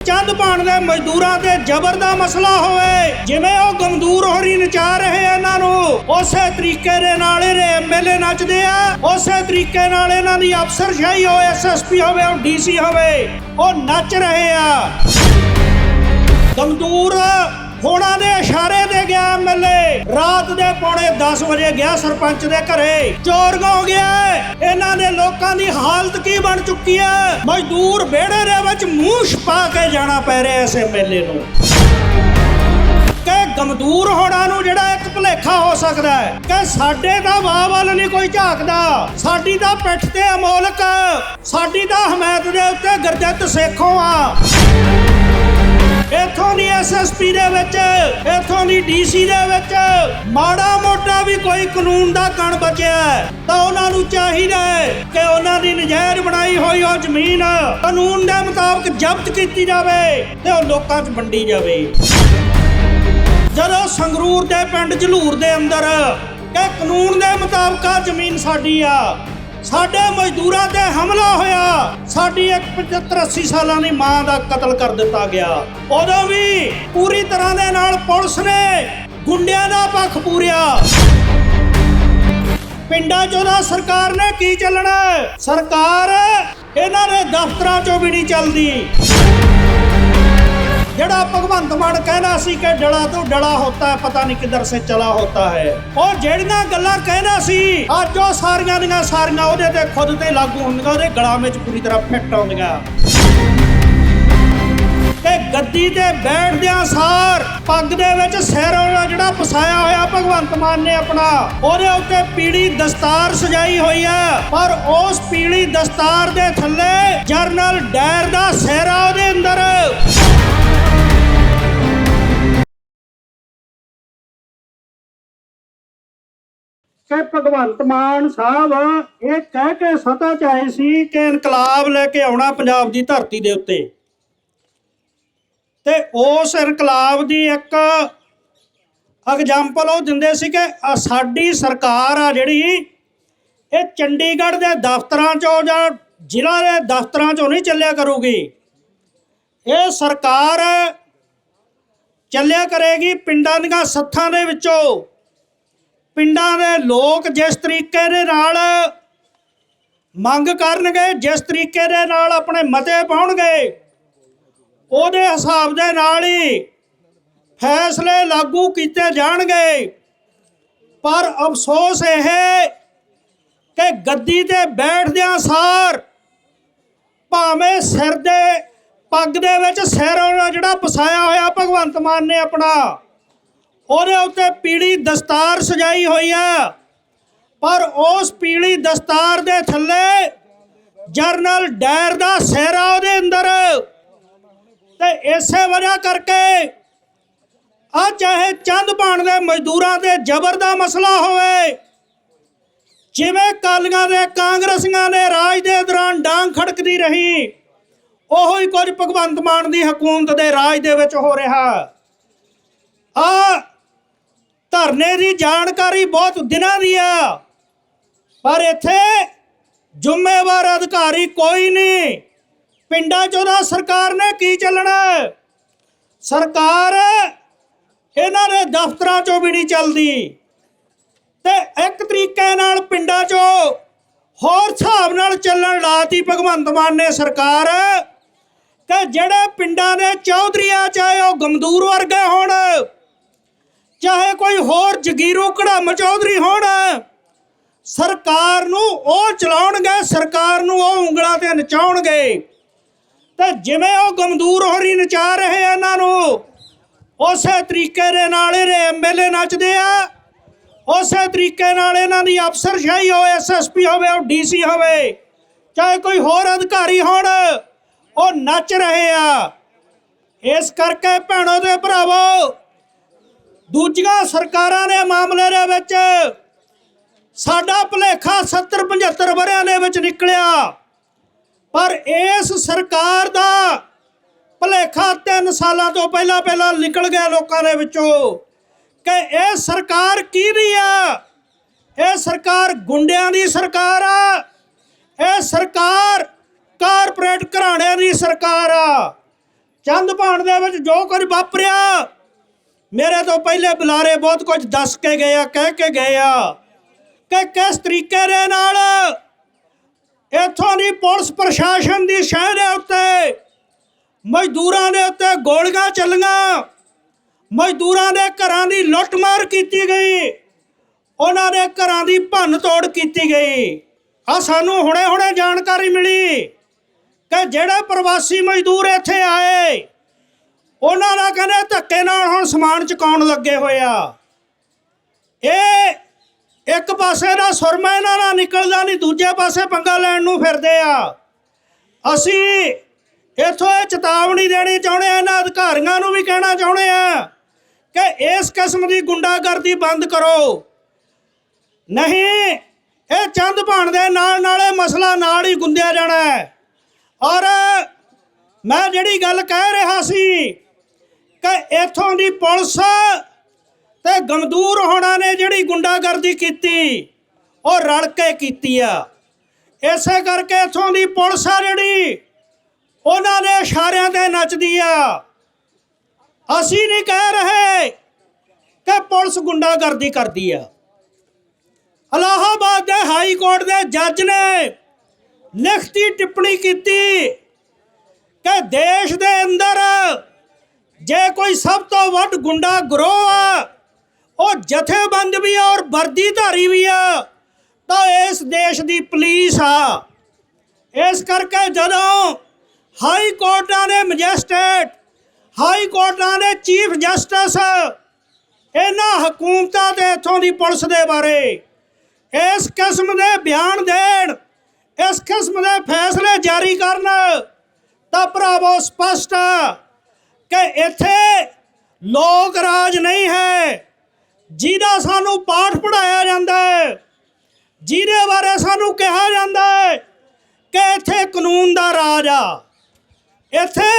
ਚੰਦ ਪਾਣ ਦੇ ਮਜ਼ਦੂਰਾਂ ਤੇ ਜ਼ਬਰ ਦਾ ਮਸਲਾ ਹੋਵੇ, ਜਿਵੇਂ ਉਹ ਗਮਦੂਰ ਹੋਰੀ ਨਚਾ ਰਹੇ ਇਹਨਾਂ ਨੂੰ, ਉਸੇ ਤਰੀਕੇ ਦੇ ਨਾਲ ਇਹ ਐਮਐਲਏ ਨੱਚਦੇ ਆ, ਉਸੇ ਤਰੀਕੇ ਨਾਲ ਇਹਨਾਂ ਦੀ ਅਫਸਰਸ਼ਾਹੀ ਹੋਵੇ ਐਸਐਸਪੀ ਹੋਵੇ ਉਹ ਡੀਸੀ ਹੋਵੇ, ਉਹ ਨੱਚ ਰਹੇ ਆ। ਗਮਦੂਰ ਹੋਣਾ ਦੇ ਇਸ਼ਾਰੇ ਤੇ ਗਿਆ ਐਮਐਲਏ ਰਾਤ ਦੇ ਪੌਣੇ 10 ਵਜੇ ਗਿਆ ਸਰਪੰਚ ਦੇ ਘਰੇ। ਚੋਰ ਹੋ ਗਿਆ। ਇਹਨਾਂ ਦੇ ਲੋਕਾਂ ਦੀ ਹਾਲਤ ਕੀ ਬਣ ਚੁੱਕੀ ਹੈ? ਮਜ਼ਦੂਰ ਵਿਹੜੇ ਦੇ ਵਿੱਚ ਮੂੰਹ ਛਪਾ ਕੇ ਜਾਣਾ ਪੈ ਰਿਹਾ ਇਸ ਐਮਐਲਏ ਨੂੰ। ਗਮਦੂਰ ਹੋਣਾ ਨੂੰ ਜਿਹੜਾ ਇੱਕ ਭੁਲੇਖਾ ਹੋ ਸਕਦਾ ਹੈ, ਕਿ ਸਾਡੇ ਤਾਂ ਵਾਹ ਵੱਲ ਨਹੀਂ ਕੋਈ ਝਾਕਦਾ। ਸਾਡੀ ਤਾਂ ਪਿੱਠ ਤੇ ਅਮੋਲਕ। ਸਾਡੀ ਤਾਂ ਹਮਾਇਤ ਦੇ ਉੱਤੇ ਗਰਜਤ ਸੇਖੋਂ ਆ। ਇਥੋਂ ਦੀ ਐਸਐਸਪੀ ਦੇ ਵਿੱਚ, ਇਥੋਂ ਦੀ ਡੀਸੀ ਦੇ ਵਿੱਚ ਮਾੜਾ ਮੋਟਾ ਵੀ ਕੋਈ ਕਾਨੂੰਨ ਦਾ ਕਣ ਬਚਿਆ ਤਾਂ ਉਹਨਾਂ ਨੂੰ ਚਾਹੀਦਾ ਹੈ ਕਿ ਉਹਨਾਂ ਦੀ ਨਜਾਇਜ਼ ਬਣਾਈ ਹੋਈ ਉਹ ਜ਼ਮੀਨ ਕਾਨੂੰਨ ਦੇ ਮੁਤਾਬਕ ਜ਼ਬਤ ਕੀਤੀ ਜਾਵੇ ਤੇ ਉਹ ਲੋਕਾਂ 'ਚ ਵੰਡੀ ਜਾਵੇ। ਜਦੋਂ ਸੰਗਰੂਰ ਦੇ ਪਿੰਡ ਝਲੂਰ ਦੇ ਅੰਦਰ ਕਿ ਕਾਨੂੰਨ ਦੇ ਮੁਤਾਬਕ ਆ ਜ਼ਮੀਨ ਸਾਡੀ ਆ ਸਾਡੇ ਮਜ਼ਦੂਰਾਂ ਤੇ ਹਮਲਾ ਹੋਇਆ। ਸਾਡੀ ਇੱਕ 75 80 ਸਾਲਾਂ ਦੀ ਮਾਂ ਦਾ ਕਤਲ ਕਰ ਦਿੱਤਾ ਗਿਆ। ਉਦੋਂ ਵੀ ਪੂਰੀ ਤਰ੍ਹਾਂ ਦੇ ਨਾਲ ਪੁਲਿਸ ਨੇ ਗੁੰਡਿਆਂ ਦਾ ਪੱਖ ਪੂਰਿਆ। ਪਿੰਡਾਂ 'ਚੋਂ ਦਾ ਸਰਕਾਰ ਨੇ ਕੀ ਚੱਲਣਾ? ਸਰਕਾਰ ਇਹਨਾਂ ਦੇ ਦਫ਼ਤਰਾਂ 'ਚੋਂ ਵੀ ਨਹੀਂ ਚੱਲਦੀ। ਜਿਹੜਾ ਭਗਵੰਤ ਮਾਨ ਕਹਿੰਦਾ ਸੀ ਕਿ ਡਲਾ ਤੋਂ ਡਲਾ ਹੁੰਦਾ ਹੈ, ਪਤਾ ਨਹੀਂ ਕਿੱਧਰ ਸੇ ਚਲਾ ਹੋਤਾ ਹੈ। ਉਹ ਜਿਹੜੀਆਂ ਗੱਲਾਂ ਕਹਿੰਦਾ ਸੀ, ਅੱਜ ਉਹ ਸਾਰੀਆਂ ਦੀਆਂ ਸਾਰੀਆਂ ਉਹਦੇ ਤੇ ਖੁਦ ਤੇ ਲਾਗੂ ਹੁੰਦੀਆਂ, ਉਹਦੇ ਗਲਾਂ ਵਿੱਚ ਪੂਰੀ ਤਰ੍ਹਾਂ ਫਿੱਟ ਆਉਂਦੀਆਂ। ਤੇ ਗੱਦੀ ਤੇ ਬੈਠਦਿਆਂ ਸਾਰ ਪੱਗ ਦੇ ਵਿੱਚ ਸਿਰੋਂ ਦਾ ਜਿਹੜਾ ਫਸਾਇਆ ਹੋਇਆ ਭਗਵੰਤ ਮਾਨ ਨੇ ਆਪਣਾ, ਉਹਦੇ ਉੱਤੇ ਪੀੜੀ ਦਸਤਾਰ ਸਜਾਈ ਹੋਈ ਹੈ। ਪਰ ਉਸ ਪੀੜੀ ਦਸਤਾਰ ਦੇ ਥੱਲੇ ਜਰਨਲ ਡਾਇਰ ਦਾ ਸਿਹਰਾ ਕਿ ਭਗਵੰਤ ਮਾਨ ਸਾਹਿਬ, ਇਹ ਕਹਿ ਕੇ ਸਤਾ ਚ ਆਏ ਸੀ ਕਿ ਇਨਕਲਾਬ ਲੈ ਕੇ ਆਉਣਾ ਪੰਜਾਬ ਦੀ ਧਰਤੀ ਦੇ ਉੱਤੇ। ਤੇ ਉਸ ਇਨਕਲਾਬ ਦੀ ਇੱਕ ਐਗਜ਼ਾਮਪਲ ਉਹ ਦਿੰਦੇ ਸੀ ਕਿ ਸਾਡੀ ਸਰਕਾਰ ਆ ਜਿਹੜੀ, ਇਹ ਚੰਡੀਗੜ੍ਹ ਦੇ ਦਫ਼ਤਰਾਂ ਚੋਂ ਜਾਂ ਜ਼ਿਲ੍ਹਾ ਦੇ ਦਫ਼ਤਰਾਂ ਚੋਂ ਨਹੀਂ ਚੱਲਿਆ ਕਰੂਗੀ। ਇਹ ਸਰਕਾਰ ਚੱਲਿਆ ਕਰੇਗੀ ਪਿੰਡਾਂ ਦੀਆਂ ਸੱਥਾਂ ਦੇ ਵਿੱਚੋਂ। ਪਿੰਡਾਂ ਦੇ ਲੋਕ ਜਿਸ ਤਰੀਕੇ ਦੇ ਨਾਲ ਮੰਗ ਕਰਨਗੇ, ਜਿਸ ਤਰੀਕੇ ਦੇ ਨਾਲ ਆਪਣੇ ਮਤੇ ਪਾਉਣਗੇ, ਉਹਦੇ ਹਿਸਾਬ ਦੇ ਨਾਲ ਹੀ ਫੈਸਲੇ ਲਾਗੂ ਕੀਤੇ ਜਾਣਗੇ। ਪਰ ਅਫਸੋਸ ਇਹ ਕਿ ਗੱਦੀ ਤੇ ਬੈਠਦਿਆਂ ਸਾਰ ਭਾਵੇਂ ਸਿਰ ਦੇ ਪੱਗ ਦੇ ਵਿੱਚ ਸਿਰ ਜਿਹੜਾ ਫਸਾਇਆ ਹੋਇਆ ਭਗਵੰਤ ਮਾਨ ਨੇ ਆਪਣਾ ਉਹਦੇ ਉੱਤੇ ਪੀੜੀ ਦਸਤਾਰ ਸਜਾਈ ਹੋਈ ਆ। ਪਰ ਉਸ ਪੀੜੀ ਦਸਤਾਰ ਦੇ ਥੱਲੇ ਜਰਨਲ ਡਾਇਰ ਦਾ ਸਿਹਰਾ ਉਹਦੇ ਅੰਦਰ। ਤੇ ਇਸੇ ਵਜ੍ਹਾ ਕਰਕੇ ਆ ਚਾਹੇ ਚੰਦ ਪਾਣ ਦੇ ਮਜ਼ਦੂਰਾਂ ਤੇ ਜ਼ਬਰ ਦਾ ਮਸਲਾ ਹੋਵੇ, ਜਿਵੇਂ ਕਾਲੀਆਂ ਦੇ ਕਾਂਗਰਸੀਆਂ ਨੇ ਰਾਜ ਦੇ ਦੌਰਾਨ ਡਾਂਗ ਖੜਕਦੀ ਰਹੀ, ਉਹੋ ਹੀ ਕੁਝ ਭਗਵੰਤ ਮਾਨ ਦੀ ਹਕੂਮਤ ਦੇ ਰਾਜ ਦੇ ਵਿੱਚ ਹੋ ਰਿਹਾ। ਆ ਧਰਨੇ ਦੀ ਜਾਣਕਾਰੀ ਬਹੁਤ ਦਿਨਾਂ ਦੀ ਆ। ਪਰ ਇੱਥੇ ਜ਼ਿੰਮੇਵਾਰ ਅਧਿਕਾਰੀ ਕੋਈ ਨਹੀਂ। ਪਿੰਡਾਂ 'ਚੋਂ ਦਾ ਸਰਕਾਰ ਨੇ ਕੀ ਚੱਲਣਾ? ਸਰਕਾਰ ਇਹਨਾਂ ਦੇ ਦਫ਼ਤਰਾਂ 'ਚੋਂ ਵੀ ਨਹੀਂ ਚੱਲਦੀ। ਤੇ ਇੱਕ ਤਰੀਕੇ ਨਾਲ ਪਿੰਡਾਂ 'ਚੋਂ ਹੋਰ ਹਿਸਾਬ ਨਾਲ ਚੱਲਣ ਲਾਤੀ ਭਗਵੰਤ ਮਾਨ ਨੇ ਸਰਕਾਰ ਕਿ ਜਿਹੜੇ ਪਿੰਡਾਂ ਦੇ ਚੌਧਰੀਆਂ ਚਾਹੇ ਉਹ ਗਮਦੂਰ ਵਰਗੇ ਹੋਣ ਚਾਹੇ ਕੋਈ ਹੋਰ ਜਗੀਰੂ ਕੜਮ ਚੌਧਰੀ ਹੋਣ, ਸਰਕਾਰ ਨੂੰ ਉਹ ਚਲਾਉਣਗੇ, ਸਰਕਾਰ ਨੂੰ ਉਹ ਉਂਗਲਾਂ ਤੇ ਨਚਾਉਣਗੇ। ਤੇ ਜਿਵੇਂ ਉਹ ਗਮਦੂਰ ਹੋਰੀ ਨਚਾ ਰਹੇ ਇਹਨਾਂ ਨੂੰ, ਉਸੇ ਤਰੀਕੇ ਦੇ ਨਾਲ ਇਹਦੇ ਐਮਐਲਏ ਨੱਚਦੇ ਆ। ਉਸੇ ਤਰੀਕੇ ਨਾਲ ਇਹਨਾਂ ਦੀ ਅਫਸਰਸ਼ਾਹੀ ਹੋਵੇ ਐਸਐਸਪੀ ਹੋਵੇ, ਉਹ ਡੀਸੀ ਹੋਵੇ, ਚਾਹੇ ਕੋਈ ਹੋਰ ਅਧਿਕਾਰੀ ਹੋਣ, ਉਹ ਨੱਚ ਰਹੇ ਆ। ਇਸ ਕਰਕੇ ਭੈਣੋ ਤੇ ਭਰਾਵੋ ਦੂਜੀਆਂ ਸਰਕਾਰਾਂ ਦੇ ਮਾਮਲੇ ਦੇ ਵਿੱਚ ਸਾਡਾ ਭੁਲੇਖਾ 70 75 ਵਰਿਆਂ ਦੇ ਵਿੱਚ ਨਿਕਲਿਆ। ਪਰ ਇਸ ਸਰਕਾਰ ਦਾ ਭੁਲੇਖਾ 3 ਸਾਲਾਂ ਤੋਂ ਪਹਿਲਾਂ ਪਹਿਲਾਂ ਨਿਕਲ ਗਿਆ ਲੋਕਾਂ ਦੇ ਵਿੱਚੋਂ ਕਿ ਇਹ ਸਰਕਾਰ ਕੀ ਕਿਹਦੀ ਆ? ਇਹ ਸਰਕਾਰ ਗੁੰਡਿਆਂ ਦੀ ਸਰਕਾਰ ਆ। ਇਹ ਸਰਕਾਰ ਕਾਰਪੋਰੇਟ ਘਰਾਣਿਆਂ ਦੀ ਸਰਕਾਰ ਆ। ਚੰਦ ਭਾਣ ਦੇ ਵਿੱਚ ਜੋ ਕੁਝ ਵਾਪਰਿਆ ਮੇਰੇ ਤੋਂ ਪਹਿਲੇ ਬੁਲਾਰੇ ਬਹੁਤ ਕੁਝ ਦੱਸ ਕੇ ਗਏ ਆ, ਕਹਿ ਕੇ ਗਏ ਆ ਕਿ ਕਿਸ ਤਰੀਕੇ ਦੇ ਨਾਲ ਇੱਥੋਂ ਦੀ ਪੁਲਿਸ ਪ੍ਰਸ਼ਾਸਨ ਦੀ ਸ਼ਹਿਰ ਦੇ ਉੱਤੇ ਮਜ਼ਦੂਰਾਂ ਦੇ ਉੱਤੇ ਗੋਲੀਆਂ ਚੱਲੀਆਂ, ਮਜ਼ਦੂਰਾਂ ਦੇ ਘਰਾਂ ਦੀ ਲੁੱਟਮਾਰ ਕੀਤੀ ਗਈ, ਉਹਨਾਂ ਦੇ ਘਰਾਂ ਦੀ ਭੰਨ ਤੋੜ ਕੀਤੀ ਗਈ। ਆ ਸਾਨੂੰ ਹੁਣੇ ਹੁਣੇ ਜਾਣਕਾਰੀ ਮਿਲੀ ਕਿ ਜਿਹੜੇ ਪ੍ਰਵਾਸੀ ਮਜ਼ਦੂਰ ਇੱਥੇ ਆਏ ਉਹਨਾਂ ਦਾ ਕਹਿੰਦੇ ਧੱਕੇ ਨਾਲ ਹੁਣ ਸਮਾਨ ਚੁਕਾਉਣ ਲੱਗੇ ਹੋਏ ਆ। ਇਹ ਇੱਕ ਪਾਸੇ ਦਾ ਸੁਰਮਾ ਇਹਨਾਂ ਦਾ ਨਿਕਲਦਾ ਨਹੀਂ, ਦੂਜੇ ਪਾਸੇ ਪੰਗਾ ਲੈਣ ਨੂੰ ਫਿਰਦੇ ਆ। ਅਸੀਂ ਇੱਥੋਂ ਇਹ ਚੇਤਾਵਨੀ ਦੇਣੀ ਚਾਹੁੰਦੇ ਆ, ਇਹਨਾਂ ਅਧਿਕਾਰੀਆਂ ਨੂੰ ਵੀ ਕਹਿਣਾ ਚਾਹੁੰਦੇ ਆ ਕਿ ਇਸ ਕਿਸਮ ਦੀ ਗੁੰਡਾਗਰਦੀ ਬੰਦ ਕਰੋ। ਨਹੀਂ, ਇਹ ਚੰਦ ਭਾਣ ਦੇ ਨਾਲ ਨਾਲ ਇਹ ਮਸਲਾ ਨਾਲ ਹੀ ਗੁੰਦਿਆ ਜਾਣਾ ਹੈ। ਔਰ ਮੈਂ ਜਿਹੜੀ ਗੱਲ ਕਹਿ ਰਿਹਾ ਸੀ ਕਿ ਇੱਥੋਂ ਦੀ ਪੁਲਿਸ ਤੇ ਗਮਦੂਰ ਹੋਣਾ ਨੇ ਜਿਹੜੀ ਗੁੰਡਾਗਰਦੀ ਕੀਤੀ, ਉਹ ਰਲ ਕੇ ਕੀਤੀ ਆ। ਇਸੇ ਕਰਕੇ ਇੱਥੋਂ ਦੀ ਪੁਲਿਸ ਆ ਜਿਹੜੀ, ਉਹਨਾਂ ਦੇ ਇਸ਼ਾਰਿਆਂ ਤੇ ਨੱਚਦੀ ਆ। ਅਸੀਂ ਨਹੀਂ ਕਹਿ ਰਹੇ ਕਿ ਪੁਲਿਸ ਗੁੰਡਾਗਰਦੀ ਕਰਦੀ ਆ। ਅਲਾਹਾਬਾਦ ਦੇ ਹਾਈ ਕੋਰਟ ਦੇ ਜੱਜ ਨੇ ਲਿਖਤੀ ਟਿੱਪਣੀ ਕੀਤੀ ਕਿ ਦੇਸ਼ ਦੇ ਅੰਦਰ ਜੇ ਕੋਈ ਸਭ ਤੋਂ ਵੱਡ ਗੁੰਡਾ ਗਰੋਹ ਆ, ਉਹ ਜਥੇਬੰਦ ਵੀ ਆ ਔਰ ਵਰਦੀਧਾਰੀ ਵੀ ਆ, ਤਾਂ ਇਸ ਦੇਸ਼ ਦੀ ਪੁਲਿਸ ਆ। ਇਸ ਕਰਕੇ ਜਦੋਂ ਹਾਈ ਕੋਰਟਾਂ ਨੇ ਮੈਜਿਸਟ੍ਰੇਟ, ਹਾਈ ਕੋਰਟਾਂ ਦੇ ਚੀਫ ਜਸਟਿਸ ਇਹਨਾਂ ਹਕੂਮਤਾਂ ਤੇ ਇਥੋਂ ਦੀ ਪੁਲਿਸ ਦੇ ਬਾਰੇ, ਇਸ ਕਿਸਮ ਦੇ ਬਿਆਨ ਦੇਣ, ਇਸ ਕਿਸਮ ਦੇ ਫੈਸਲੇ ਜਾਰੀ ਕਰਨ, ਤਾਂ ਭਰਾਵੋ ਸਪਸ਼ਟ ਆ। ਕਿ ਇੱਥੇ ਲੋਕ ਰਾਜ ਨਹੀਂ ਹੈ, ਜਿਹਦਾ ਸਾਨੂੰ ਪਾਠ ਪੜਾਇਆ ਜਾਂਦਾ ਹੈ, ਜਿਹਦੇ ਬਾਰੇ ਸਾਨੂੰ ਕਿਹਾ ਜਾਂਦਾ ਹੈ ਕਿ ਇੱਥੇ ਕਾਨੂੰਨ ਦਾ ਰਾਜ ਆ। ਇੱਥੇ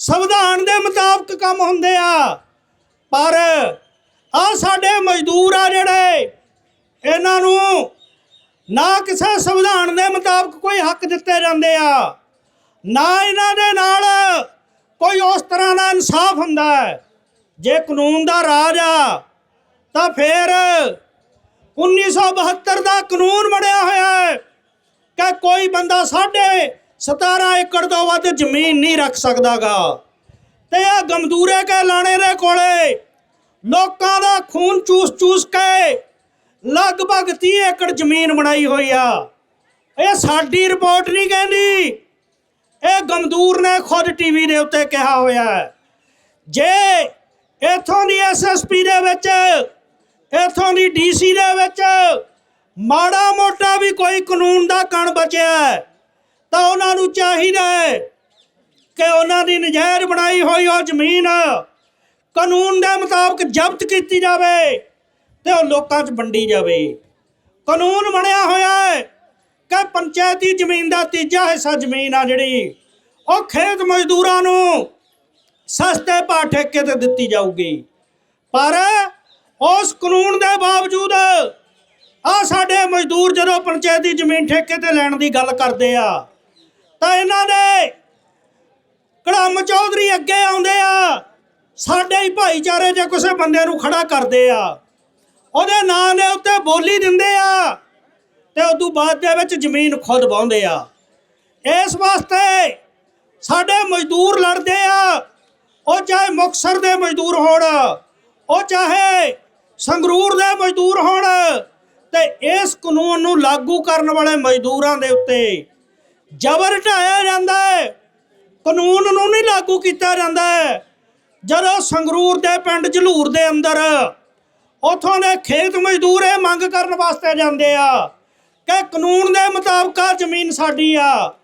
ਸੰਵਿਧਾਨ ਦੇ ਮੁਤਾਬਕ ਕੰਮ ਹੁੰਦੇ ਆ, ਪਰ ਆ ਸਾਡੇ ਮਜ਼ਦੂਰ ਆ ਜਿਹੜੇ, ਇਹਨਾਂ ਨੂੰ ਨਾ ਕਿਸੇ ਸੰਵਿਧਾਨ ਦੇ ਮੁਤਾਬਕ ਕੋਈ ਹੱਕ ਦਿੱਤੇ ਜਾਂਦੇ ਆ, ਨਾ ਇਹਨਾਂ ਦੇ ਨਾਲ ਕੋਈ ਉਸ ਤਰ੍ਹਾਂ ਦਾ ਇਨਸਾਫ ਹੁੰਦਾ ਹੈ। ਜੇ ਕਾਨੂੰਨ ਦਾ ਰਾਜ ਆ, ਤਾਂ ਫਿਰ 1972 ਦਾ ਕਾਨੂੰਨ ਬਣਿਆ ਹੋਇਆ ਹੈ ਕਿ ਕੋਈ ਬੰਦਾ ਸਾਢੇ 17 ਏਕੜ ਤੋਂ ਵੱਧ ਜ਼ਮੀਨ ਨਹੀਂ ਰੱਖ ਸਕਦਾਗਾ। ਤੇ ਇਹ ਗਮਦੂਰੇ ਕੇ ਲਾਣੇ ਦੇ ਕੋਲੇ ਲੋਕਾਂ ਦਾ ਖੂਨ ਚੂਸ-ਚੂਸ ਕੇ ਲਗਭਗ 30 ਏਕੜ ਜ਼ਮੀਨ ਬਣਾਈ ਹੋਈ ਆ। ਇਹ ਸਾਡੀ ਰਿਪੋਰਟ ਨਹੀਂ ਕਹਿੰਦੀ ਇਹ ਗਮਦੂਰ ਨੇ ਖੁਦ ਟੀਵੀ ਦੇ ਉੱਤੇ ਕਿਹਾ ਹੋਇਆ ਹੈ। ਜੇ ਇਥੋਂ ਦੀ ਐਸਐਸਪੀ ਦੇ ਵਿੱਚ, ਇਥੋਂ ਦੀ ਡੀਸੀ ਦੇ ਵਿੱਚ ਮਾੜਾ ਮੋਟਾ ਵੀ ਕੋਈ ਕਾਨੂੰਨ ਦਾ ਕਣ ਬਚਿਆ ਤਾਂ ਉਹਨਾਂ ਨੂੰ ਚਾਹੀਦਾ ਹੈ ਕਿ ਉਹਨਾਂ ਦੀ ਨਜਾਇਜ਼ ਬਣਾਈ ਹੋਈ ਉਹ ਜ਼ਮੀਨ ਕਾਨੂੰਨ ਦੇ ਮੁਤਾਬਕ ਜ਼ਬਤ ਕੀਤੀ ਜਾਵੇ ਤੇ ਉਹ ਲੋਕਾਂ 'ਚ ਵੰਡੀ ਜਾਵੇ। ਕਾਨੂੰਨ ਬਣਿਆ ਹੋਇਆ ਹੈ ਕਿ ਪੰਚਾਇਤੀ ਜ਼ਮੀਨ ਦਾ ਤੀਜਾ ਹਿੱਸਾ ਜ਼ਮੀਨ ਆ ਜਿਹੜੀ, ਉਹ ਖੇਤ ਮਜ਼ਦੂਰਾਂ ਨੂੰ ਸਸਤੇ ਭਾਅ ਠੇਕੇ ਤੇ ਦਿੱਤੀ ਜਾਊਗੀ। ਪਰ ਉਸ ਕਾਨੂੰਨ ਦੇ ਬਾਵਜੂਦ ਆ ਸਾਡੇ ਮਜ਼ਦੂਰ ਜਦੋਂ ਪੰਚਾਇਤੀ ਜ਼ਮੀਨ ਠੇਕੇ ਤੇ ਲੈਣ ਦੀ ਗੱਲ ਕਰਦੇ ਆ, ਤਾਂ ਇਹਨਾਂ ਦੇ ਕੜਮ ਚੌਧਰੀ ਅੱਗੇ ਆਉਂਦੇ ਆ, ਸਾਡੇ ਹੀ ਭਾਈਚਾਰੇ 'ਚ ਕਿਸੇ ਬੰਦੇ ਨੂੰ ਖੜਾ ਕਰਦੇ ਆ। ਉਹਦੇ ਨਾਂ ਦੇ ਉੱਤੇ ਬੋਲੀ ਦਿੰਦੇ ਆ। ਤੇ ਉਦੋਂ ਬਾਅਦ ਦੇ ਵਿੱਚ ਜ਼ਮੀਨ ਖੁਦ ਵਾਹੁੰਦੇ ਆ। ਇਸ ਵਾਸਤੇ ਸਾਡੇ ਮਜ਼ਦੂਰ ਲੜਦੇ ਆ। ਉਹ ਚਾਹੇ ਮੁਕਸਰ ਦੇ ਮਜ਼ਦੂਰ ਹੋਣ, ਉਹ ਚਾਹੇ ਸੰਗਰੂਰ ਦੇ ਮਜ਼ਦੂਰ ਹੋਣ, ਤੇ ਇਸ ਕਾਨੂੰਨ ਨੂੰ ਲਾਗੂ ਕਰਨ ਵਾਲੇ ਮਜ਼ਦੂਰਾਂ ਦੇ ਉੱਤੇ ਜ਼ਬਰ ਢਾਇਆ ਜਾਂਦਾ ਹੈ। ਕਾਨੂੰਨ ਨੂੰ ਨਹੀਂ ਲਾਗੂ ਕੀਤਾ ਜਾਂਦਾ ਜਦੋਂ ਸੰਗਰੂਰ ਦੇ ਪਿੰਡ ਝਲੂਰ ਦੇ ਅੰਦਰ ਉਥੋਂ ਦੇ ਖੇਤ ਮਜ਼ਦੂਰ ਇਹ ਮੰਗ ਕਰਨ ਵਾਸਤੇ ਜਾਂਦੇ ਆ ਕਿ ਕਾਨੂੰਨ ਦੇ ਮੁਤਾਬਕ ਆਹ ਜ਼ਮੀਨ ਸਾਡੀ ਆ।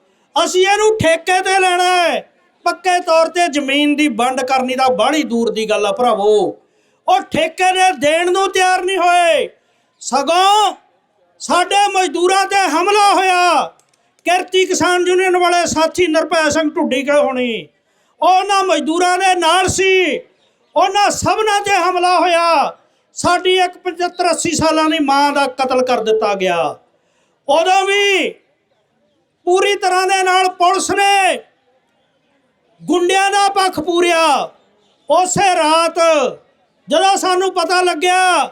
ਅਸੀਂ ਇਹਨੂੰ ਠੇਕੇ ਤੇ ਲੈਣਾ ਹੈ। ਪੱਕੇ ਤੌਰ ਤੇ ਜ਼ਮੀਨ ਦੀ ਵੰਡ ਕਰਨੀ ਤਾਂ ਬਾਹਲੀ ਦੂਰ ਦੀ ਗੱਲ ਆ ਭਰਾਵੋ। ਉਹ ਠੇਕੇ ਦੇ ਦੇਣ ਨੂੰ ਤਿਆਰ ਨਹੀਂ ਹੋਏ। ਸਗੋਂ ਸਾਡੇ ਮਜ਼ਦੂਰਾਂ ਤੇ ਹਮਲਾ ਹੋਇਆ। ਕਿਰਤੀ ਕਿਸਾਨ ਯੂਨੀਅਨ ਵਾਲੇ ਸਾਥੀ ਨਿਰਭੈ ਸਿੰਘ ਢੁੱਡੀ ਕੇ ਹੋਣੀ? ਉਹਨਾਂ ਮਜ਼ਦੂਰਾਂ ਦੇ ਨਾਲ ਸੀ। ਉਹਨਾਂ ਸਭਨਾਂ ਤੇ ਹਮਲਾ ਹੋਇਆ। ਸਾਡੀ ਇੱਕ 75 80 ਸਾਲਾਂ ਦੀ ਮਾਂ ਦਾ ਕਤਲ ਕਰ ਦਿੱਤਾ ਗਿਆ। ਉਦੋਂ ਵੀ ਪੂਰੀ ਤਰ੍ਹਾਂ ਦੇ ਨਾਲ ਪੁਲਿਸ ਨੇ ਗੁੰਡਿਆਂ ਦਾ ਪੱਖ ਪੂਰਿਆ। ਉਸੇ ਰਾਤ ਜਦੋਂ ਸਾਨੂੰ ਪਤਾ ਲੱਗਿਆ,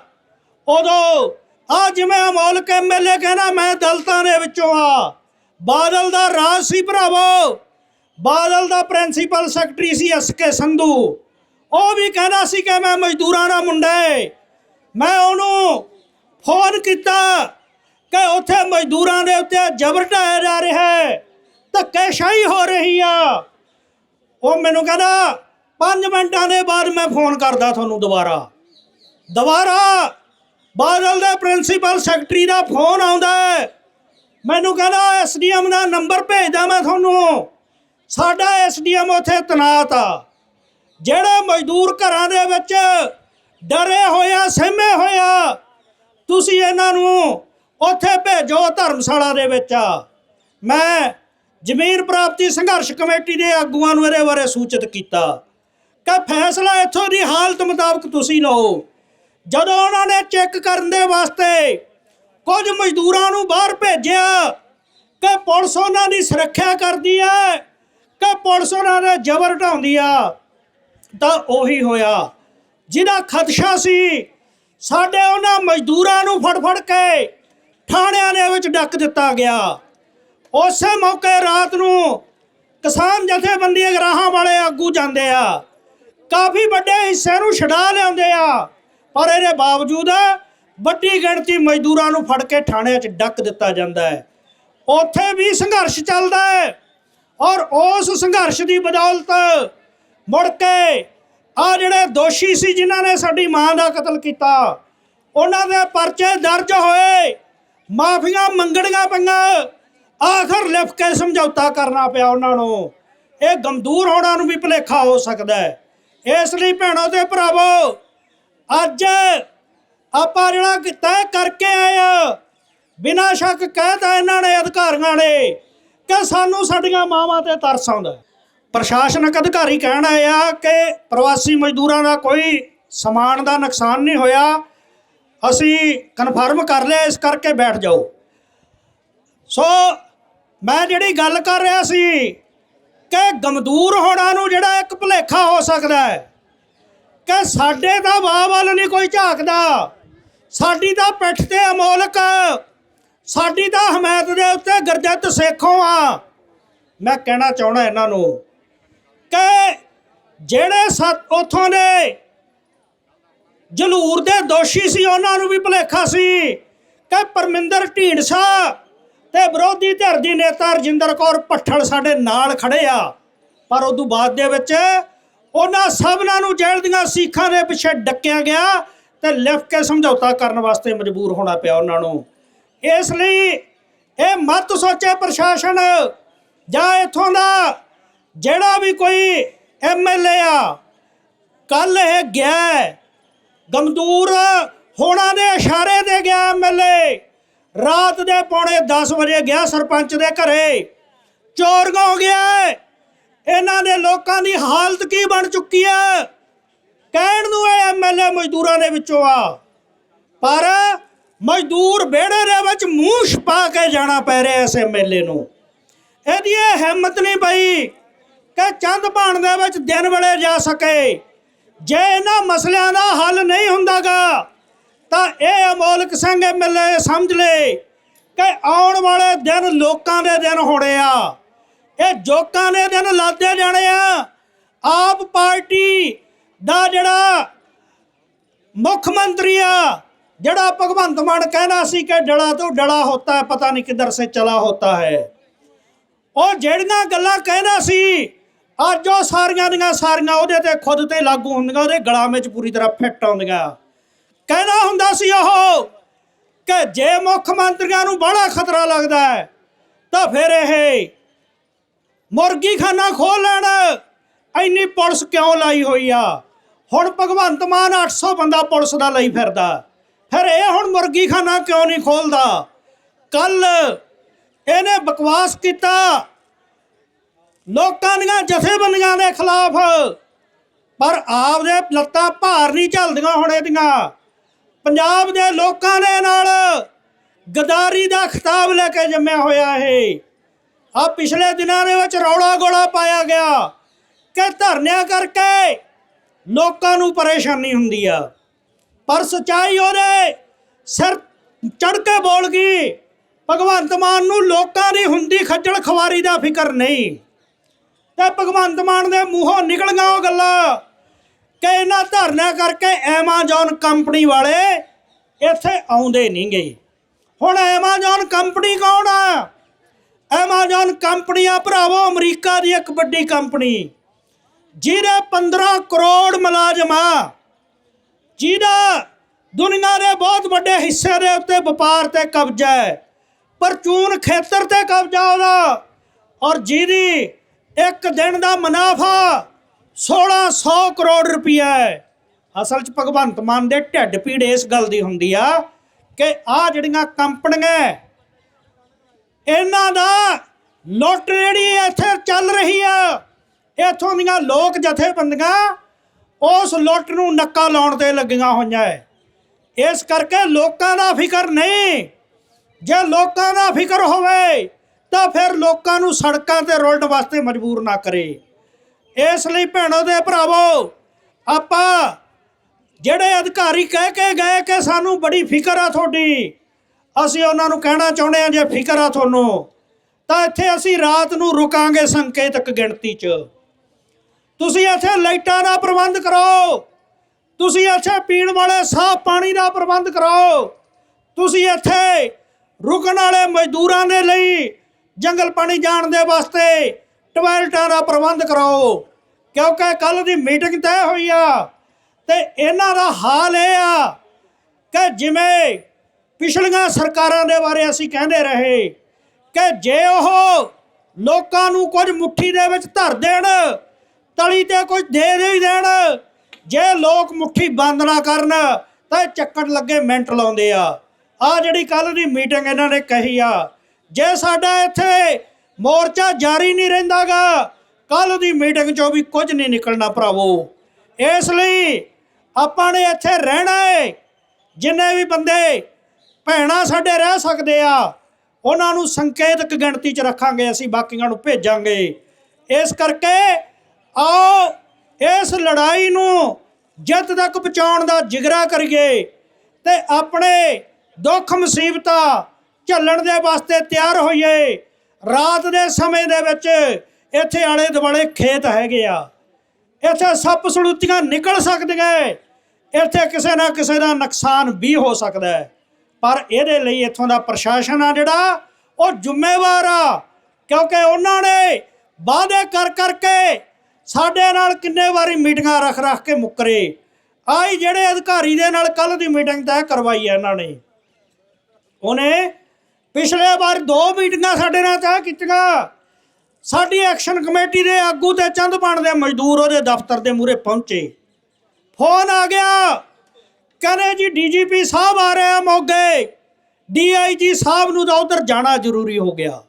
ਉਦੋਂ ਆ ਜਿਵੇਂ ਅਮੋਲਕ ਐਮਐਲਏ ਕਹਿੰਦਾ, ਮੈਂ ਦਲਤਾਂ ਦੇ ਵਿੱਚੋਂ ਆ। ਬਾਦਲ ਦਾ ਰਾਜ ਸੀ ਭਰਾਵੋ। ਬਾਦਲ ਦਾ ਪ੍ਰਿੰਸੀਪਲ ਸੈਕਟਰੀ ਸੀ ਐਸ ਕੇ ਸੰਧੂ। ਉਹ ਵੀ ਕਹਿੰਦਾ ਸੀ ਕਿ ਮੈਂ ਮਜ਼ਦੂਰਾਂ ਦਾ ਮੁੰਡਾ ਏ। ਮੈਂ ਉਹਨੂੰ ਫੋਨ ਕੀਤਾ। ਕਿ ਉੱਥੇ ਮਜ਼ਦੂਰਾਂ ਦੇ ਉੱਤੇ ਜ਼ਬਰ ਢਾਇਆ ਜਾ ਰਿਹਾ ਹੈ, ਧੱਕੇਸ਼ਾਹੀ ਹੋ ਰਹੀ ਆ। ਉਹ ਮੈਨੂੰ ਕਹਿੰਦਾ 5 ਮਿੰਟਾਂ ਦੇ ਬਾਅਦ ਮੈਂ ਫੋਨ ਕਰਦਾ ਤੁਹਾਨੂੰ ਦੁਬਾਰਾ। ਦੁਬਾਰਾ ਬਾਦਲ ਦੇ ਪ੍ਰਿੰਸੀਪਲ ਸੈਕਟਰੀ ਦਾ ਫੋਨ ਆਉਂਦਾ ਹੈ। ਮੈਨੂੰ ਕਹਿੰਦਾ, ਐਸਡੀਐਮ ਦਾ ਨੰਬਰ ਭੇਜਦਾ ਮੈਂ ਤੁਹਾਨੂੰ। ਸਾਡਾ ਐਸਡੀਐਮ ਉੱਥੇ ਤਨਾਤ ਆ। ਜਿਹੜੇ ਮਜ਼ਦੂਰ ਘਰਾਂ ਦੇ ਵਿੱਚ ਡਰੇ ਹੋਇਆ ਸਹਿਮੇ ਹੋਇਆ ਤੁਸੀਂ ਇਹਨਾਂ ਨੂੰ ਉੱਥੇ ਭੇਜੋ ਧਰਮਸ਼ਾਲਾ ਦੇ ਵਿੱਚ। ਮੈਂ ਜ਼ਮੀਨ ਪ੍ਰਾਪਤੀ ਸੰਘਰਸ਼ ਕਮੇਟੀ ਦੇ ਆਗੂਆਂ ਨੂੰ ਇਹਦੇ ਬਾਰੇ ਸੂਚਿਤ ਕੀਤਾ। ਕਿ ਫੈਸਲਾ ਇੱਥੋਂ ਦੀ ਹਾਲਤ ਮੁਤਾਬਕ ਤੁਸੀਂ ਲਓ। ਜਦੋਂ ਉਹਨਾਂ ਨੇ ਚੈੱਕ ਕਰਨ ਦੇ ਵਾਸਤੇ ਕੁਝ ਮਜ਼ਦੂਰਾਂ ਨੂੰ ਬਾਹਰ ਭੇਜਿਆ ਕਿ ਪੁਲਿਸ ਉਹਨਾਂ ਦੀ ਸੁਰੱਖਿਆ ਕਰਦੀ ਹੈ, ਕਿ ਪੁਲਿਸ ਉਹਨਾਂ ਦੇ ਜ਼ਬਰ ਢਾਉਂਦੀ ਆ, ਤਾਂ ਉਹੀ ਹੋਇਆ। ਜਿਹਦਾ ਖਦਸ਼ਾ ਸੀ, ਸਾਡੇ ਉਹਨਾਂ ਮਜ਼ਦੂਰਾਂ ਨੂੰ ਫੜ ਫੜ ਕੇ ਥਾਣਿਆਂ ਦੇ ਵਿੱਚ ਡੱਕ ਦਿੱਤਾ ਗਿਆ। ਉਸੇ ਮੌਕੇ ਰਾਤ ਨੂੰ ਕਿਸਾਨ ਜਥੇਬੰਦੀਆਂ ਗਰਾਹਾਂ ਵਾਲੇ ਆਗੂ ਜਾਂਦੇ ਆ। ਕਾਫੀ ਵੱਡੇ ਹਿੱਸੇ ਨੂੰ ਛਡਾ ਲਿਆਉਂਦੇ ਆ। ਪਰ ਇਹਦੇ ਬਾਵਜੂਦ ਵੱਡੀ ਗਿਣਤੀ ਮਜ਼ਦੂਰਾਂ ਨੂੰ ਫੜ ਕੇ ਥਾਣਿਆਂ 'ਚ ਡੱਕ ਦਿੱਤਾ ਜਾਂਦਾ ਹੈ। ਉੱਥੇ ਵੀ ਸੰਘਰਸ਼ ਚੱਲਦਾ ਹੈ ਔਰ ਉਸ ਸੰਘਰਸ਼ ਦੀ ਬਦੌਲਤ ਮੁੜ ਕੇ ਆ ਜਿਹੜੇ ਦੋਸ਼ੀ ਸੀ ਜਿਨ੍ਹਾਂ ਨੇ ਸਾਡੀ ਮਾਂ ਦਾ ਕਤਲ ਕੀਤਾ, ਉਹਨਾਂ ਦੇ ਪਰਚੇ ਦਰਜ ਹੋਏ। ਮਾਫੀਆਂ ਮੰਗਣੀਆਂ ਪਈਆਂ। ਆਖਰ ਲਿਖ ਕੇ ਸਮਝੌਤਾ ਕਰਨਾ ਪਿਆ ਉਹਨਾਂ ਨੂੰ। ਇਹ ਗਮਦੂਰ ਹੋਣਾ ਨੂੰ ਵੀ ਭੁਲੇਖਾ ਹੋ ਸਕਦਾ ਹੈ। ਇਸ ਲਈ ਭੈਣੋ ਤੇ ਭਰਾਵੋ, ਅੱਜ ਆਪਾਂ ਜਿਹੜਾ ਤੈਅ ਕਰਕੇ ਆਏ ਆ। ਬਿਨਾਂ ਸ਼ੱਕ ਕਹਿਤਾ ਇਹਨਾਂ ਨੇ ਅਧਿਕਾਰੀਆਂ ਨੇ ਕਿ ਸਾਨੂੰ ਸਾਡੀਆਂ ਮਾਵਾਂ ਤੇ ਤਰਸ ਆਉਂਦਾ ਪ੍ਰਸ਼ਾਸਨਿਕ ਅਧਿਕਾਰੀ ਕਹਿਣ ਆਏ ਆ ਕਿ ਪ੍ਰਵਾਸੀ ਮਜ਼ਦੂਰਾਂ ਦਾ ਕੋਈ ਸਮਾਨ ਦਾ ਨੁਕਸਾਨ ਨਹੀਂ ਹੋਇਆ। ਅਸੀਂ ਕਨਫਰਮ ਕਰ ਲਿਆ, ਇਸ ਕਰਕੇ ਬੈਠ ਜਾਓ। ਸੋ ਮੈਂ ਜਿਹੜੀ ਗੱਲ ਕਰ ਰਿਹਾ ਸੀ ਕਿ ਗਮਦੂਰ ਹੋਣਾ ਨੂੰ ਜਿਹੜਾ ਇੱਕ ਭੁਲੇਖਾ ਹੋ ਸਕਦਾ ਹੈ, ਕਿ ਸਾਡੇ ਤਾਂ ਵਾਹ ਵੱਲ ਨਹੀਂ ਕੋਈ ਝਾਕਦਾ, ਸਾਡੀ ਤਾਂ ਪਿੱਠ ਤੇ ਅਮੋਲਕ, ਸਾਡੀ ਤਾਂ ਹਮਾਇਤ ਦੇ ਉੱਤੇ ਗਰਜਤ ਸੇਖੋਂ ਆ। ਮੈਂ ਕਹਿਣਾ ਚਾਹਣਾ ਇਹਨਾਂ ਨੂੰ ਕਿ ਜਿਹੜੇ ਸੱਤ ਉਥੋਂ ਦੇ ਜਲੂਰ ਦੇ ਦੋਸ਼ੀ ਸੀ, ਉਹਨਾਂ ਨੂੰ ਵੀ ਭੁਲੇਖਾ ਸੀ। ਕਿ ਪਰਮਿੰਦਰ ਢੀਂਡਸਾ ਤੇ ਵਿਰੋਧੀ ਧਿਰ ਦੀ ਨੇਤਾ ਰਜਿੰਦਰ ਕੌਰ ਭੱਠਲ ਸਾਡੇ ਨਾਲ ਖੜੇ ਆ। ਪਰ ਉਦੋਂ ਬਾਅਦ ਦੇ ਵਿੱਚ ਉਹਨਾਂ ਸਭਨਾਂ ਨੂੰ ਜੇਲ੍ਹ ਦੀਆਂ ਸੀਖਾਂ ਦੇ ਪਿੱਛੇ ਡੱਕਿਆ ਗਿਆ ਤੇ ਲਿਖ ਕੇ ਸਮਝੌਤਾ ਕਰਨ ਵਾਸਤੇ ਮਜਬੂਰ ਹੋਣਾ ਪਿਆ ਉਹਨਾਂ ਨੂੰ। ਇਸ ਲਈ ਇਹ ਮਤ ਸੋਚੇ ਪ੍ਰਸ਼ਾਸਨ ਜਾਂ ਇਥੋਂ ਦਾ ਜਿਹੜਾ ਵੀ ਕੋਈ ਐਮਐਲਏ ਆ ਕੱਲ ਇਹ ਗਿਆ ਗਮਦੂਰ ਹੋਣਾ ਦੇ ਇਸ਼ਾਰੇ ਤੇ ਗਿਆ ਐਮਐਲਏ ਰਾਤ ਦੇ ਪੌਣੇ 10 ਵਜੇ ਗਿਆ ਸਰਪੰਚ ਦੇ ਘਰੇ। ਚੋਰ ਹੋ ਗਿਆ ਇਹਨਾਂ ਦੇ ਲੋਕਾਂ ਦੀ ਹਾਲਤ ਕੀ ਬਣ ਚੁੱਕੀ ਹੈ ਕਹਿਣ ਨੂੰ ਇਹ ਐਮਐਲਏ ਮਜ਼ਦੂਰਾਂ ਦੇ ਵਿੱਚੋਂ ਆ। ਪਰ ਮਜ਼ਦੂਰ ਵਿਹੜੇ ਦੇ ਵਿੱਚ ਮੂੰਹ ਛਪਾ ਕੇ ਜਾਣਾ ਪੈ ਰਿਹਾ ਇਸ ਐਮਐਲਏ ਨੂੰ। ਇਹਦੀ ਇਹ ਹਿੰਮਤ ਨਹੀਂ ਪਈ ਕਿ ਚੰਦ ਭਾਣ ਦੇ ਵਿੱਚ ਦਿਨ ਵੇਲੇ ਜਾ ਸਕੇ। ਜੇ ਇਹਨਾਂ ਮਸਲਿਆਂ ਦਾ ਹੱਲ ਨਹੀਂ ਹੁੰਦਾਗਾ, ਤਾਂ ਇਹ ਅਮੋਲਕ ਸਿੰਘ ਐਮਐਲਏ ਸਮਝ ਲੈ ਕਿ ਆਉਣ ਵਾਲੇ ਦਿਨ ਲੋਕਾਂ ਦੇ ਦਿਨ ਹੋਣੇ ਆ। ਇਹ ਜੋਕਾਂ ਦੇ ਦਿਨ ਲਾਦੇ ਜਾਣੇ ਆ। ਆਪ ਪਾਰਟੀ ਦਾ ਜਿਹੜਾ ਮੁੱਖ ਮੰਤਰੀ ਆ, ਜਿਹੜਾ ਭਗਵੰਤ ਮਾਨ ਕਹਿੰਦਾ ਸੀ ਕਿ ਡਲਾ ਤੋਂ ਡਲਾ ਹੁੰਦਾ ਹੈ, ਪਤਾ ਨਹੀਂ ਕਿੱਧਰ ਸੇ ਚਲਾ ਹੋਤਾ ਹੈ। ਉਹ ਜਿਹੜੀਆਂ ਗੱਲਾਂ ਕਹਿੰਦਾ ਸੀ ਅੱਜ ਉਹ ਸਾਰੀਆਂ ਦੀਆਂ ਸਾਰੀਆਂ ਉਹਦੇ ਤੇ ਖੁਦ ਤੇ ਲਾਗੂ ਹੁੰਦੀਆਂ, ਉਹਦੇ ਗਲਾਂ ਵਿੱਚ ਪੂਰੀ ਤਰ੍ਹਾਂ ਫਿੱਟ ਆਉਂਦੀਆਂ। ਕਹਿੰਦਾ ਹੁੰਦਾ ਸੀ ਉਹ ਕਿ ਜੇ ਮੁੱਖ ਮੰਤਰੀਆਂ ਨੂੰ ਬੜਾ ਖਤਰਾ ਲੱਗਦਾ ਹੈ, ਤਾਂ ਫਿਰ ਇਹ ਮੁਰਗੀ ਖਾਨਾ ਖੋਲ ਲੈਣ। ਇੰਨੀ ਪੁਲਿਸ ਕਿਉਂ ਲਾਈ ਹੋਈ ਆ? ਹੁਣ ਭਗਵੰਤ ਮਾਨ 800 ਬੰਦਾ ਪੁਲਿਸ ਦਾ ਲਈ ਫਿਰਦਾ। ਫਿਰ ਇਹ ਹੁਣ ਮੁਰਗੀ ਖਾਨਾ ਕਿਉਂ ਨਹੀਂ ਖੋਲਦਾ ਕੱਲ ਇਹਨੇ ਬਕਵਾਸ ਕੀਤਾ ਲੋਕਾਂ ਦੀਆਂ ਜਥੇਬੰਦੀਆਂ ਦੇ ਖਿਲਾਫ। ਪਰ ਆਪ ਦੇ ਲੱਤਾਂ ਭਾਰ ਨਹੀਂ ਝੱਲਦੀਆਂ ਹੁਣ ਇਹਦੀਆਂ। ਪੰਜਾਬ ਦੇ ਲੋਕਾਂ ਦੇ ਨਾਲ ਗਦਾਰੀ ਦਾ ਖਿਤਾਬ ਲੈ ਕੇ ਜੰਮਿਆ ਹੋਇਆ ਇਹ। ਆ ਪਿਛਲੇ ਦਿਨਾਂ ਦੇ ਵਿੱਚ ਰੌਲਾ ਗੋਲਾ ਪਾਇਆ ਗਿਆ ਕਿ ਧਰਨਿਆਂ ਕਰਕੇ ਲੋਕਾਂ ਨੂੰ ਪਰੇਸ਼ਾਨੀ ਹੁੰਦੀ ਆ। ਪਰ ਸਚਾਈ ਉਹਦੇ ਸਿਰ ਚੜ ਕੇ ਬੋਲ ਗਈ, ਭਗਵੰਤ ਮਾਨ ਨੂੰ ਲੋਕਾਂ ਦੀ ਹੁੰਦੀ ਖੱਜਲ ਖਵਾਰੀ ਦਾ ਫਿਕਰ ਨਹੀਂ। ਤੇ ਭਗਵੰਤ ਮਾਨ ਦੇ ਮੂੰਹੋਂ ਨਿਕਲੀਆਂ ਉਹ ਗੱਲਾਂ ਕਿ ਇਹਨਾਂ ਧਰਨਿਆਂ ਕਰਕੇ ਐਮਾਜ਼ੋਨ ਕੰਪਨੀ ਵਾਲੇ ਇੱਥੇ ਆਉਂਦੇ ਨਹੀਂ ਗਏ ਹੁਣ ਐਮਾਜ਼ੋਨ ਕੰਪਨੀ ਕੌਣ ਆ? ਐਮਾਜ਼ੋਨ ਕੰਪਨੀ ਆ ਭਰਾਵੋ ਅਮਰੀਕਾ ਦੀ ਇੱਕ ਵੱਡੀ ਕੰਪਨੀ ਜਿਹਦੇ 15 ਕਰੋੜ ਮੁਲਾਜ਼ਮ ਆ। ਜਿਹਦਾ ਦੁਨੀਆ ਦੇ ਬਹੁਤ ਵੱਡੇ ਹਿੱਸੇ ਦੇ ਉੱਤੇ ਵਪਾਰ ਤੇ ਕਬਜ਼ਾ ਹੈ। ਪਰਚੂਨ ਖੇਤਰ ਤੇ ਕਬਜ਼ਾ ਉਹਦਾ। ਔਰ ਜਿਹਦੀ ਇੱਕ ਦਿਨ ਦਾ ਮੁਨਾਫਾ 1600 ਕਰੋੜ ਰੁਪਈਆ ਹੈ। ਅਸਲ 'ਚ ਭਗਵੰਤ ਮਾਨ ਦੇ ਢਿੱਡ ਪੀੜ ਇਸ ਗੱਲ ਦੀ ਹੁੰਦੀ ਆ ਕਿ ਆ ਜਿਹੜੀਆਂ ਕੰਪਨੀਆਂ ਇਹਨਾਂ ਦਾ ਲੁੱਟ ਜਿਹੜੀ ਇੱਥੇ ਚੱਲ ਰਹੀ ਆ। ਇੱਥੋਂ ਦੀਆਂ ਲੋਕ ਜਥੇਬੰਦੀਆਂ ਉਸ ਲੁੱਟ ਨੂੰ ਨੱਕਾ ਲਾਉਣ ਤੇ ਲੱਗੀਆਂ ਹੋਈਆਂ ਐ ਇਸ ਕਰਕੇ ਲੋਕਾਂ ਦਾ ਫਿਕਰ ਨਹੀਂ। ਜੇ ਲੋਕਾਂ ਦਾ ਫਿਕਰ ਹੋਵੇ ਤਾਂ ਫਿਰ ਲੋਕਾਂ ਨੂੰ ਸੜਕਾਂ ਤੇ ਰੁਲਣ ਵਾਸਤੇ ਮਜਬੂਰ ਨਾ ਕਰੇ। ਇਸ ਲਈ ਭੈਣੋ ਦੇ ਭਰਾਵੋ, ਆਪਾਂ ਜਿਹੜੇ ਅਧਿਕਾਰੀ ਕਹਿ ਕੇ ਗਏ ਕਿ ਸਾਨੂੰ ਬੜੀ ਫਿਕਰ ਆ ਤੁਹਾਡੀ, ਅਸੀਂ ਉਹਨਾਂ ਨੂੰ ਕਹਿਣਾ ਚਾਹੁੰਦੇ ਹਾਂ ਜੇ ਫਿਕਰ ਆ ਤੁਹਾਨੂੰ, ਤਾਂ ਇੱਥੇ ਅਸੀਂ ਰਾਤ ਨੂੰ ਰੁਕਾਂਗੇ ਸੰਕੇਤਕ ਗਿਣਤੀ 'ਚ। ਤੁਸੀਂ ਇੱਥੇ ਲਾਈਟਾਂ ਦਾ ਪ੍ਰਬੰਧ ਕਰੋ ਤੁਸੀਂ ਇੱਥੇ ਪੀਣ ਵਾਲੇ ਸਾਫ਼ ਪਾਣੀ ਦਾ ਪ੍ਰਬੰਧ ਕਰੋ ਤੁਸੀਂ ਇੱਥੇ ਰੁਕਣ ਵਾਲੇ ਮਜ਼ਦੂਰਾਂ ਦੇ ਲਈ ਜੰਗਲ ਪਾਣੀ ਜਾਣ ਦੇ ਵਾਸਤੇ ਟਾਇਲਟਾਂ ਦਾ ਪ੍ਰਬੰਧ ਕਰਾਓ। ਕਿਉਂਕਿ ਕੱਲ ਦੀ ਮੀਟਿੰਗ ਤੈਅ ਹੋਈ ਆ ਤੇ ਇਹਨਾਂ ਦਾ ਹਾਲ ਇਹ ਆ ਕਿ ਜਿਵੇਂ ਪਿਛਲੀਆਂ ਸਰਕਾਰਾਂ ਦੇ ਬਾਰੇ ਅਸੀਂ ਕਹਿੰਦੇ ਰਹੇ ਕਿ ਜੇ ਉਹ ਲੋਕਾਂ ਨੂੰ ਕੁਝ ਮੁੱਠੀ ਦੇ ਵਿੱਚ ਧਰ ਦੇਣ, ਤਲੀ ਤੇ ਕੁਝ ਦੇ ਦੇ ਹੀ ਦੇਣ, ਜੇ ਲੋਕ ਮੁੱਠੀ ਬੰਦ ਨਾ ਕਰਨ, ਤਾਂ ਇਹ ਚੱਕਣ ਲੱਗੇ ਮਿੰਟ ਲਾਉਂਦੇ ਆ। ਆ ਜਿਹੜੀ ਕੱਲ ਦੀ ਮੀਟਿੰਗ ਇਹਨਾਂ ਨੇ ਕਹੀ ਆ ਜੇ ਸਾਡਾ ਇੱਥੇ ਮੋਰਚਾ ਜਾਰੀ ਨਹੀਂ ਰਹਿੰਦਾਗਾ ਕੱਲ ਦੀ ਮੀਟਿੰਗ ਚੋਂ ਵੀ ਕੁਝ ਨਹੀਂ ਨਿਕਲਣਾ ਭਰਾਵੋ। ਇਸ ਲਈ ਆਪਾਂ ਨੇ ਇੱਥੇ ਰਹਿਣਾ ਹੈ ਜਿੰਨੇ ਵੀ ਬੰਦੇ ਭੈਣਾਂ ਸਾਡੇ ਰਹਿ ਸਕਦੇ ਆ, ਉਹਨਾਂ ਨੂੰ ਸੰਕੇਤਕ ਗਿਣਤੀ 'ਚ ਰੱਖਾਂਗੇ, ਅਸੀਂ ਬਾਕੀਆਂ ਨੂੰ ਭੇਜਾਂਗੇ। ਇਸ ਕਰਕੇ ਆਓ, ਇਸ ਲੜਾਈ ਨੂੰ ਜਿੱਤ ਤੱਕ ਪਹੁੰਚਾਉਣ ਦਾ ਜਿਗਰਾ ਕਰੀਏ ਤੇ ਆਪਣੇ ਦੁੱਖ ਮੁਸੀਬਤਾਂ ਝੱਲਣ ਦੇ ਵਾਸਤੇ ਤਿਆਰ ਹੋਈਏ। ਰਾਤ ਦੇ ਸਮੇਂ ਦੇ ਵਿੱਚ ਇੱਥੇ ਆਲੇ ਦੁਆਲੇ ਖੇਤ ਹੈਗੇ ਆ। ਇੱਥੇ ਸੱਪ ਸਲੂਤੀਆਂ ਨਿਕਲ ਸਕਦੀਆਂ ਇੱਥੇ ਕਿਸੇ ਨਾ ਕਿਸੇ ਦਾ ਨੁਕਸਾਨ ਵੀ ਹੋ ਸਕਦਾ ਹੈ ਪਰ ਇਹਦੇ ਲਈ ਇੱਥੋਂ ਦਾ ਪ੍ਰਸ਼ਾਸਨ ਆ ਜਿਹੜਾ, ਉਹ ਜ਼ਿੰਮੇਵਾਰ ਆ। ਕਿਉਂਕਿ ਉਹਨਾਂ ਨੇ ਵਾਅਦੇ ਕਰ ਕਰਕੇ ਸਾਡੇ ਨਾਲ ਕਿੰਨੇ ਵਾਰੀ ਮੀਟਿੰਗਾਂ ਰੱਖ ਰੱਖ ਕੇ ਮੁੱਕਰੇ। ਆਈ ਜਿਹੜੇ ਅਧਿਕਾਰੀ ਦੇ ਨਾਲ ਕੱਲ ਦੀ ਮੀਟਿੰਗ ਤੈਅ ਕਰਵਾਈ ਹੈ ਇਹਨਾਂ ਨੇ। ਉਹਨੇ ਪਿਛਲੇ ਵਾਰ ਦੋ ਮੀਟਿੰਗਾਂ ਸਾਡੇ ਨਾਲ ਤੈਅ ਕੀਤੀਆਂ। ਸਾਡੀ ਐਕਸ਼ਨ ਕਮੇਟੀ ਦੇ ਆਗੂ ਤੇ ਬਣ ਦੇ ਮਜ਼ਦੂਰ ਉਹਦੇ ਦਫ਼ਤਰ ਦੇ ਮੂਹਰੇ ਪਹੁੰਚੇ। ਫੋਨ ਆ ਗਿਆ। ਕਹਿੰਦੇ ਜੀ, ਡੀਜੀਪੀ ਸਾਹਿਬ ਆ ਰਹੇ ਆ ਮੋਗੇ। ਡੀਆਈਜੀ ਸਾਹਿਬ ਨੂੰ ਤਾਂ ਉਧਰ ਜਾਣਾ ਜ਼ਰੂਰੀ ਹੋ ਗਿਆ।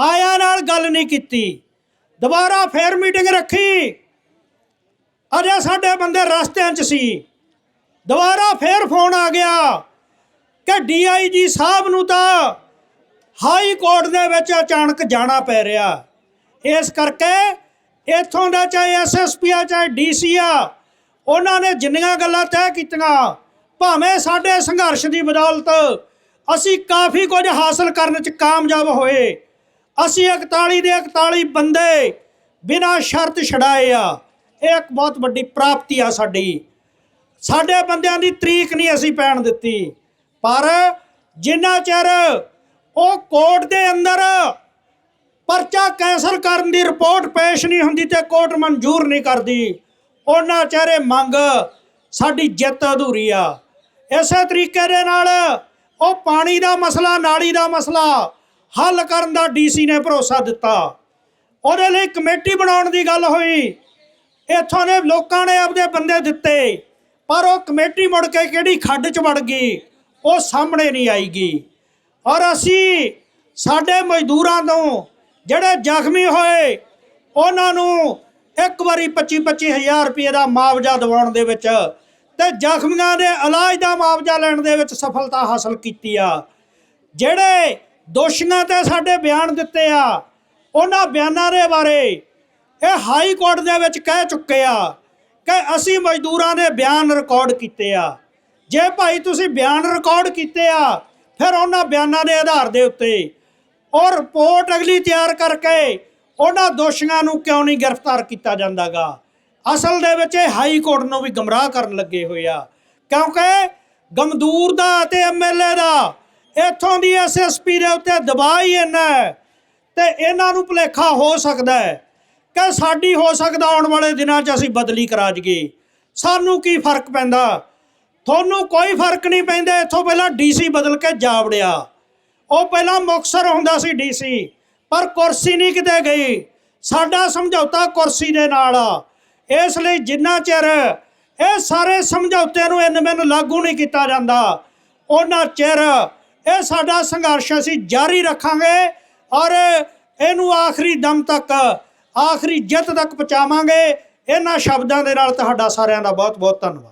ਆਇਆ ਨਾਲ ਗੱਲ ਨਹੀਂ ਕੀਤੀ। ਦੁਬਾਰਾ ਫੇਰ ਮੀਟਿੰਗ ਰੱਖੀ। ਅਜੇ ਸਾਡੇ ਬੰਦੇ ਰਸਤਿਆਂ 'ਚ ਸੀ। ਦੁਬਾਰਾ ਫੇਰ ਫੋਨ ਆ ਗਿਆ ਕਿ ਡੀਆਈਜੀ ਸਾਹਿਬ ਨੂੰ ਤਾਂ ਹਾਈ ਕੋਰਟ ਦੇ ਵਿੱਚ ਅਚਾਨਕ ਜਾਣਾ ਪੈ ਰਿਹਾ। ਇਸ ਕਰਕੇ ਇੱਥੋਂ ਦਾ ਚਾਹੇ ਐਸਐਸਪੀ ਆ, ਚਾਹੇ ਡੀਸੀ ਆ, ਉਹਨਾਂ ਨੇ ਜਿੰਨੀਆਂ ਗੱਲਾਂ ਤੈਅ ਕੀਤੀਆਂ, ਭਾਵੇਂ ਸਾਡੇ ਸੰਘਰਸ਼ ਦੀ ਬਦੌਲਤ ਅਸੀਂ ਕਾਫੀ ਕੁਝ ਹਾਸਲ ਕਰਨ 'ਚ ਕਾਮਯਾਬ ਹੋਏ। ਅਸੀਂ 41 ਦੇ 41 ਬੰਦੇ ਬਿਨਾਂ ਸ਼ਰਤ ਛਡਾਏ ਆ। ਇਹ ਇੱਕ ਬਹੁਤ ਵੱਡੀ ਪ੍ਰਾਪਤੀ ਆ ਸਾਡੀ। ਸਾਡੇ ਬੰਦਿਆਂ ਦੀ ਤਰੀਕ ਨਹੀਂ ਅਸੀਂ ਪੈਣ ਦਿੱਤੀ। ਪਰ ਜਿੰਨਾ ਚਿਰ ਉਹ ਕੋਰਟ ਦੇ ਅੰਦਰ ਪਰਚਾ ਕੈਂਸਲ ਕਰਨ ਦੀ ਰਿਪੋਰਟ ਪੇਸ਼ ਨਹੀਂ ਹੁੰਦੀ ਤੇ ਕੋਰਟ ਮਨਜ਼ੂਰ ਨਹੀਂ ਕਰਦੀ। ਉਹਨਾਂ ਚਿਹਰੇ ਮੰਗ ਸਾਡੀ ਜਿੱਤ ਅਧੂਰੀ ਆ। ਇਸੇ ਤਰੀਕੇ ਦੇ ਨਾਲ ਉਹ ਪਾਣੀ ਦਾ ਮਸਲਾ, ਨਾਲੀ ਦਾ ਮਸਲਾ ਹੱਲ ਕਰਨ ਦਾ ਡੀਸੀ ਨੇ ਭਰੋਸਾ ਦਿੱਤਾ। ਉਹਦੇ ਲਈ ਕਮੇਟੀ ਬਣਾਉਣ ਦੀ ਗੱਲ ਹੋਈ। ਇੱਥੋਂ ਦੇ ਲੋਕਾਂ ਨੇ ਆਪਦੇ ਬੰਦੇ ਦਿੱਤੇ, ਪਰ ਉਹ ਕਮੇਟੀ ਮੁੜ ਕੇ ਕਿਹੜੀ ਖੱਡ 'ਚ ਵੜ ਗਈ, ਉਹ ਸਾਹਮਣੇ ਨਹੀਂ ਆਈਗੀ। ਔਰ ਅਸੀਂ ਸਾਡੇ ਮਜ਼ਦੂਰਾਂ ਤੋਂ ਜਿਹੜੇ ਜ਼ਖਮੀ ਹੋਏ, ਉਹਨਾਂ ਨੂੰ ਇੱਕ ਵਾਰੀ 25 25000 ਰੁਪਏ ਦਾ ਮੁਆਵਜ਼ਾ ਦਿਵਾਉਣ ਦੇ ਵਿੱਚ ਤੇ ਜ਼ਖਮੀਆਂ ਦੇ ਇਲਾਜ ਦਾ ਮੁਆਵਜ਼ਾ ਲੈਣ ਦੇ ਵਿੱਚ ਸਫਲਤਾ ਹਾਸਲ ਕੀਤੀ ਆ। ਜਿਹੜੇ ਦੋਸ਼ੀਆਂ ਤੇ ਸਾਡੇ ਬਿਆਨ ਦਿੱਤੇ ਆ, ਉਹਨਾਂ ਬਿਆਨਾਂ ਦੇ ਬਾਰੇ ਇਹ ਹਾਈ ਕੋਰਟ ਦੇ ਵਿੱਚ ਕਹਿ ਚੁੱਕੇ ਆ ਕਿ ਅਸੀਂ ਮਜ਼ਦੂਰਾਂ ਦੇ ਬਿਆਨ ਰਿਕਾਰਡ ਕੀਤੇ ਆ। ਜੇ ਭਾਈ ਤੁਸੀਂ ਬਿਆਨ ਰਿਕਾਰਡ ਕੀਤੇ ਆ ਫਿਰ ਉਹਨਾਂ ਬਿਆਨਾਂ ਦੇ ਆਧਾਰ ਦੇ ਉੱਤੇ ਔਰ ਰਿਪੋਰਟ ਅਗਲੀ ਤਿਆਰ ਕਰਕੇ ਉਹਨਾਂ ਦੋਸ਼ੀਆਂ ਨੂੰ ਕਿਉਂ ਨਹੀਂ ਗ੍ਰਿਫਤਾਰ ਕੀਤਾ ਜਾਂਦਾਗਾ? ਅਸਲ ਦੇ ਵਿੱਚ ਇਹ ਹਾਈ ਕੋਰਟ ਨੂੰ ਵੀ ਗਮਰਾਹ ਕਰਨ ਲੱਗੇ ਹੋਏ ਆ। ਕਿਉਂਕਿ ਗਮਦੂਰ ਦਾ ਅਤੇ ਐਮਐਲਏ ਦਾ ਇੱਥੋਂ ਦੀ ਐਸਐਸਪੀ ਦੇ ਉੱਤੇ ਦਬਾਅ ਹੀ ਇੰਨਾ ਤੇ ਇਹਨਾਂ ਨੂੰ ਭੁਲੇਖਾ ਹੋ ਸਕਦਾ ਹੈ ਕਿ ਸਾਡੀ ਹੋ ਸਕਦਾ ਆਉਣ ਵਾਲੇ ਦਿਨਾਂ 'ਚ ਅਸੀਂ ਬਦਲੀ ਕਰਾ ਜਗੇ ਸਾਨੂੰ ਕੀ ਫ਼ਰਕ ਪੈਂਦਾ? ਤੁਹਾਨੂੰ ਕੋਈ ਫ਼ਰਕ ਨਹੀਂ ਪੈਂਦਾ, ਇੱਥੋਂ ਪਹਿਲਾਂ ਡੀਸੀ ਬਦਲ ਕੇ ਜਾ ਵੜਿਆ ਉਹ ਪਹਿਲਾਂ ਮੁਕਸਰ ਹੁੰਦਾ ਸੀ ਡੀਸੀ ਪਰ ਕੁਰਸੀ ਨਹੀਂ ਕਿਤੇ ਗਈ। ਸਾਡਾ ਸਮਝੌਤਾ ਕੁਰਸੀ ਦੇ ਨਾਲ ਆ। ਇਸ ਲਈ ਜਿੰਨਾ ਚਿਰ ਇਹ ਸਾਰੇ ਸਮਝੌਤਿਆਂ ਨੂੰ ਇਨ ਮੈਨੂੰ ਲਾਗੂ ਨਹੀਂ ਕੀਤਾ ਜਾਂਦਾ ਉਹਨਾਂ ਚਿਰ ਇਹ ਸਾਡਾ ਸੰਘਰਸ਼ ਅਸੀਂ ਜਾਰੀ ਰੱਖਾਂਗੇ ਔਰ ਇਹਨੂੰ ਆਖਰੀ ਦਮ ਤੱਕ, ਆਖਰੀ ਜਿੱਤ ਤੱਕ ਪਹੁੰਚਾਵਾਂਗੇ। ਇਹਨਾਂ ਸ਼ਬਦਾਂ ਦੇ ਨਾਲ ਤੁਹਾਡਾ ਸਾਰਿਆਂ ਦਾ ਬਹੁਤ ਬਹੁਤ ਧੰਨਵਾਦ।